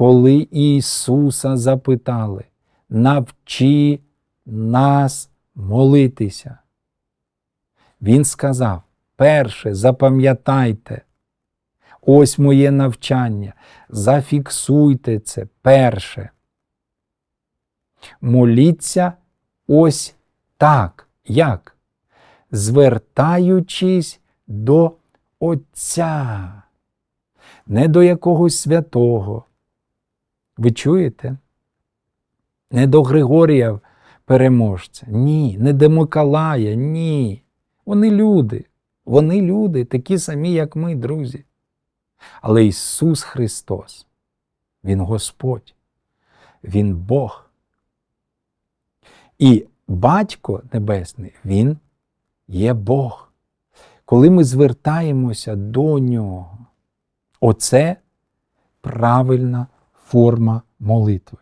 коли Ісуса запитали, навчи нас молитися. Він сказав: перше, запам'ятайте, ось моє навчання, зафіксуйте це перше. Моліться ось так. Як? Звертаючись до Отця, не до якогось святого. Ви чуєте? Не до Григорія переможця. Ні, не до Миколая, ні. Вони люди. Вони люди, такі самі, як ми, друзі. Але Ісус Христос, Він Господь, Він Бог. І Батько Небесний, Він є Бог. Коли ми звертаємося до Нього, оце правильна forma molitve.